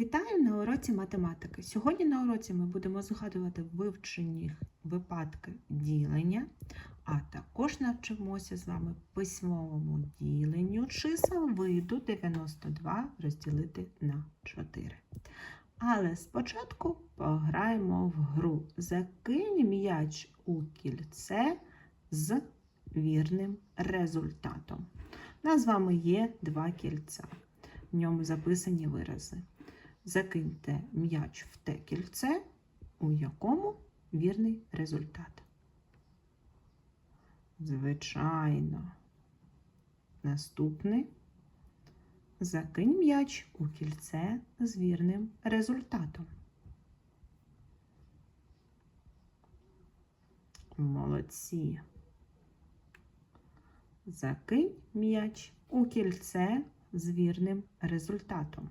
Вітаю на уроці математики. Сьогодні на уроці ми будемо згадувати вивчені випадки ділення, а також навчимося з вами письмовому діленню чисел виду 92 розділити на 4. Але спочатку пограємо в гру Закинь м'яч у кільце з вірним результатом. У нас з вами є два кільця. В ньому записані вирази. Закиньте м'яч в те кільце, у якому вірний результат. Звичайно. Наступний. Закинь м'яч у кільце з вірним результатом. Молодці. Закинь м'яч у кільце з вірним результатом.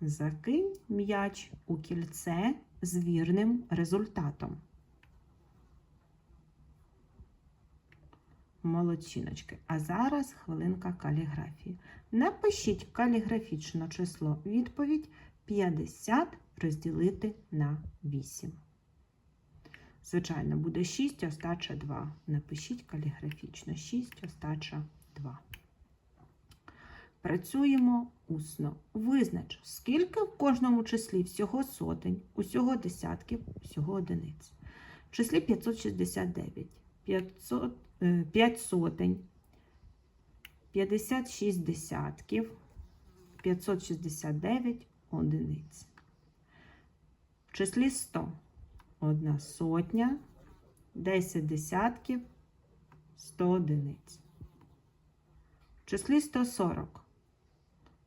Закинь м'яч у кільце з вірним результатом. Молодчиночки. А зараз хвилинка каліграфії. Напишіть каліграфічне число відповідь 50 розділити на 8. Звичайно, буде 6, остача 2. Напишіть каліграфічно 6, остача 2. Працюємо усно. Визнач, скільки в кожному числі всього сотень, усього десятків, всього одиниць. В числі 569, 500, 5 сотень, 56 десятків, 569 одиниць. В числі 100 одна сотня, 10 десятків, 100 одиниць. В числі 140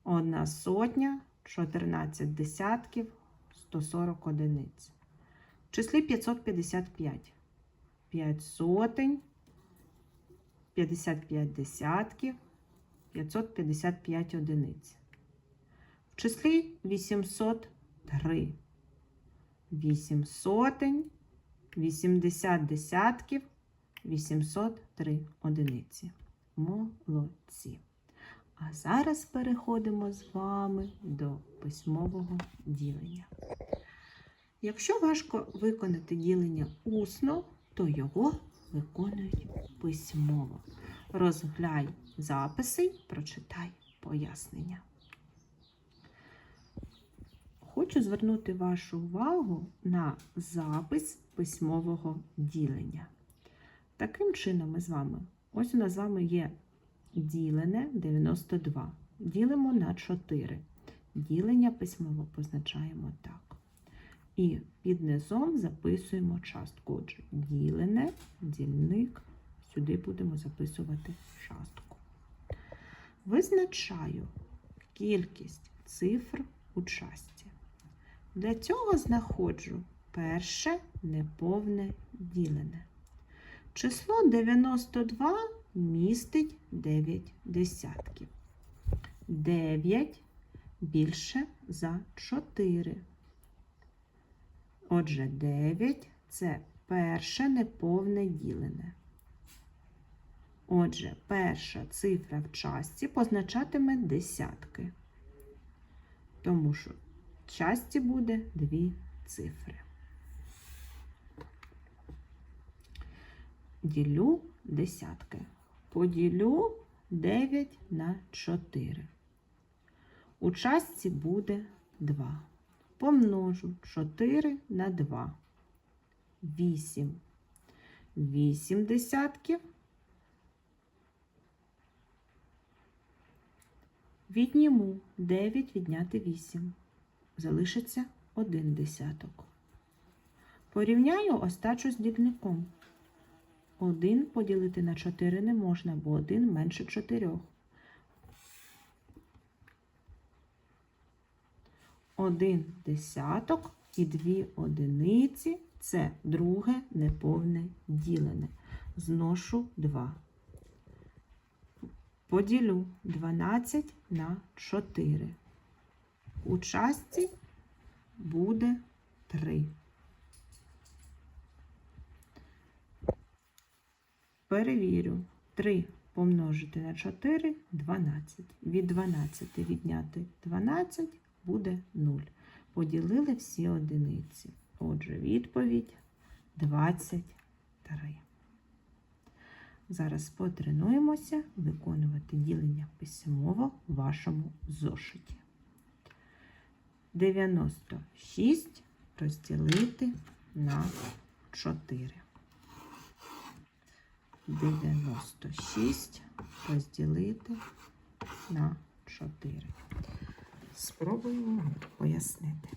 одна сотня, 14 десятків, 140 одиниць. В числі 555 5 сотень, 55 десятків, 555 одиниць. В числі 803 8 сотень, 80 десятків, 803 одиниці. Молодці. А зараз переходимо з вами до письмового ділення. Якщо важко виконати ділення усно, то його виконують письмово. Розглянь записи, прочитай пояснення. Хочу звернути вашу увагу на запис письмового ділення. Таким чином, ми з вами, ось у нас з вами є ділене 92. Ділимо на 4. Ділення письмово позначаємо так. І під низом записуємо частку. Отже, ділене, дільник, сюди будемо записувати частку. Визначаю кількість цифр у часті. Для цього знаходжу перше неповне ділене. Число 92 містить 9 десятків. 9 більше за 4. Отже, 9 це перше неповне ділене. Отже, перша цифра в часті позначатиме десятки. Тому що в часті буде дві цифри. Ділю десятки. Поділю 9 на 4. У частці буде 2. Помножу 4 на 2. 8. 8 десятків. Відніму 9 відняти 8. Залишиться 1 десяток. Порівняю остачу з дільником. 1 поділити на 4 не можна, бо 1 менше 4. 1 десяток і 2 одиниці це друге неповне ділене. Зношу 2. Поділю 12 на 4. У частці буде 3. Перевірю. 3 помножити на 4 12. Від 12 відняти 12 буде 0. Поділили всі одиниці. Отже, відповідь 23. Зараз потренуємося виконувати ділення письмово в вашому зошиті. 96 розділити на 4. 96 розділити на 4. Спробуємо пояснити.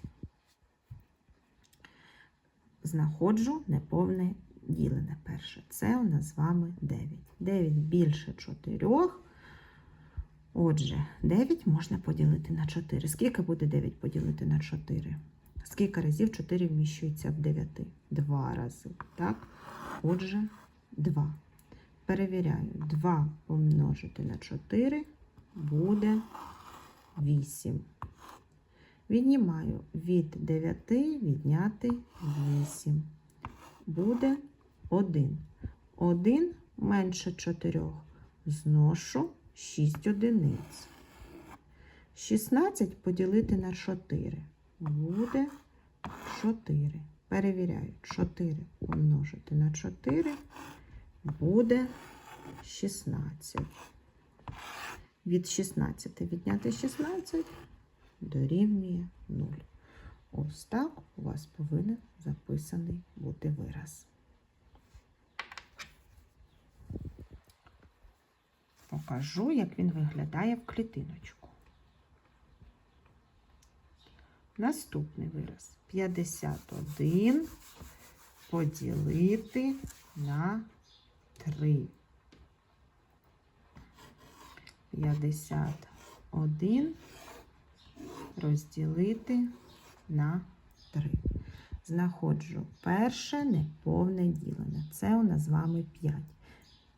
Знаходжу неповне ділене перше. Це у нас з вами 9. 9 більше 4. Отже, 9 можна поділити на 4. Скільки буде 9 поділити на 4? Скільки разів 4 вміщується в 9? Два рази. Так? Отже, 2. Перевіряю. 2 помножити на 4 буде 8. Віднімаю від 9 відняти 8. Буде 1. 1 менше 4. Зношу 6 одиниць. 16 поділити на 4. Буде 4. Перевіряю. 4 помножити на 4 буде 16. Від 16 відняти 16 дорівнює 0. Ось так у вас повинен записаний бути вираз. Покажу, як він виглядає в клітиночку. Наступний вираз 51 поділити на 3. 51 розділити на 3. Знаходжу перше неповне ділене. Це у нас з вами 5.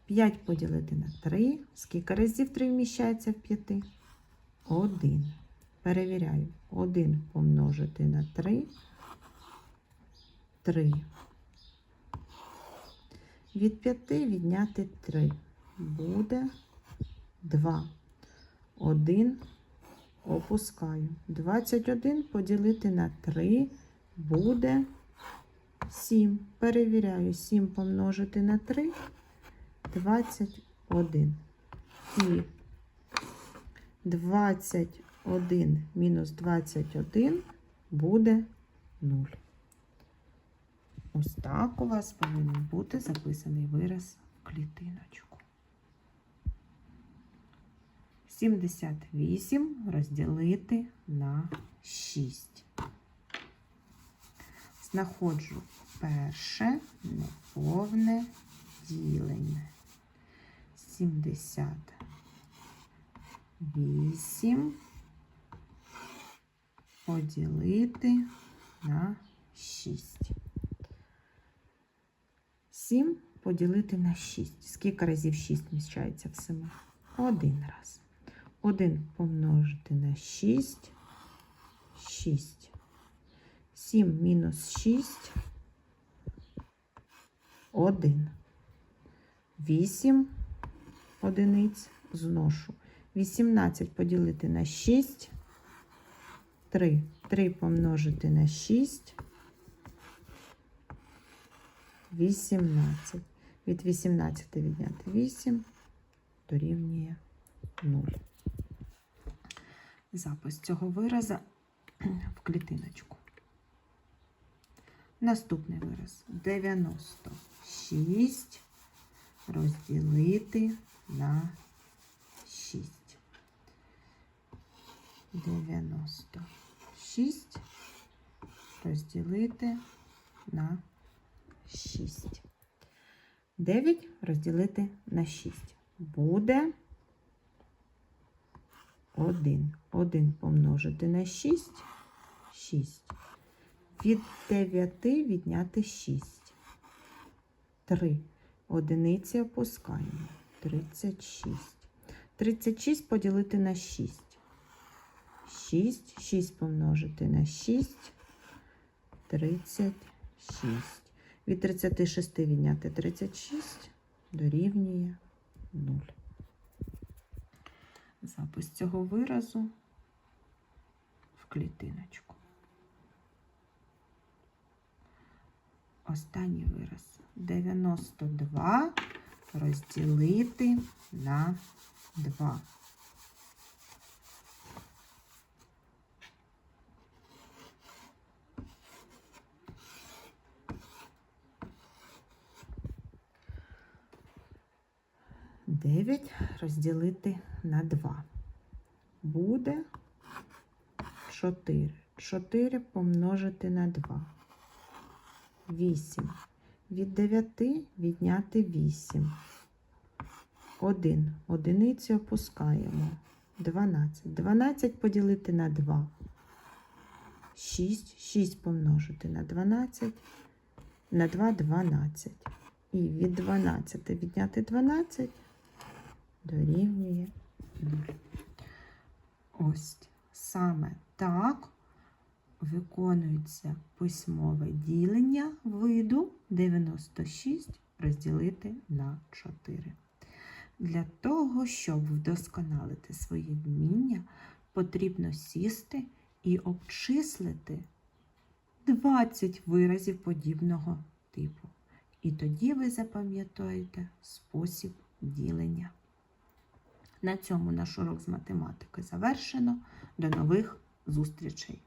5 поділити на 3. Скільки разів 3 вміщається в 5? 1. Перевіряю. 1 помножити на 3. 3. Від 5 відняти 3. Буде 2. 1 опускаю. 21 поділити на 3 буде 7. Перевіряю. 7 помножити на 3 21. І 21 мінус 21 буде 0. Ось так у вас повинен бути записаний вираз в клітиночку. 78 розділити на 6. Знаходжу перше неповне ділене. 78 поділити на 6. 7 поділити на 6. Скільки разів 6 вміщається в 7? Один раз. 1 помножити на 6. 6. 7 мінус 6. 1. 8 одиниць зношу. 18 поділити на 6. 3. 3 помножити на 6. 18. Від 18 відняти 8 дорівнює 0. Запис цього вираза в клітиночку. Наступний вираз 96 розділити на 6. 96 розділити на 6. 9 розділити на 6. Буде 1. 1 помножити на 6. 6. Від 9 відняти 6. 3. Одиниці опускаємо. 36. 36 поділити на 6. 6. 6 помножити на 6. 36. Від 36 відняти 36 дорівнює 0. запис цього виразу в клітиночку. Останній вираз 92 розділити на 2. Дев'ять розділити на 2. Буде 4. 4 помножити на 2. 8. Від 9 відняти 8. 1. Одиницю опускаємо. 12. 12 поділити на 2. 6. 6 помножити на 12. На 2 12. І від 12 відняти 12 дорівнює 0. Ось саме так виконується письмове ділення виду 96 розділити на 4. Для того, щоб вдосконалити свої вміння, потрібно сісти і обчислити 20 виразів подібного типу. І тоді ви запам'ятаєте спосіб ділення. На цьому наш урок з математики завершено. До нових зустрічей!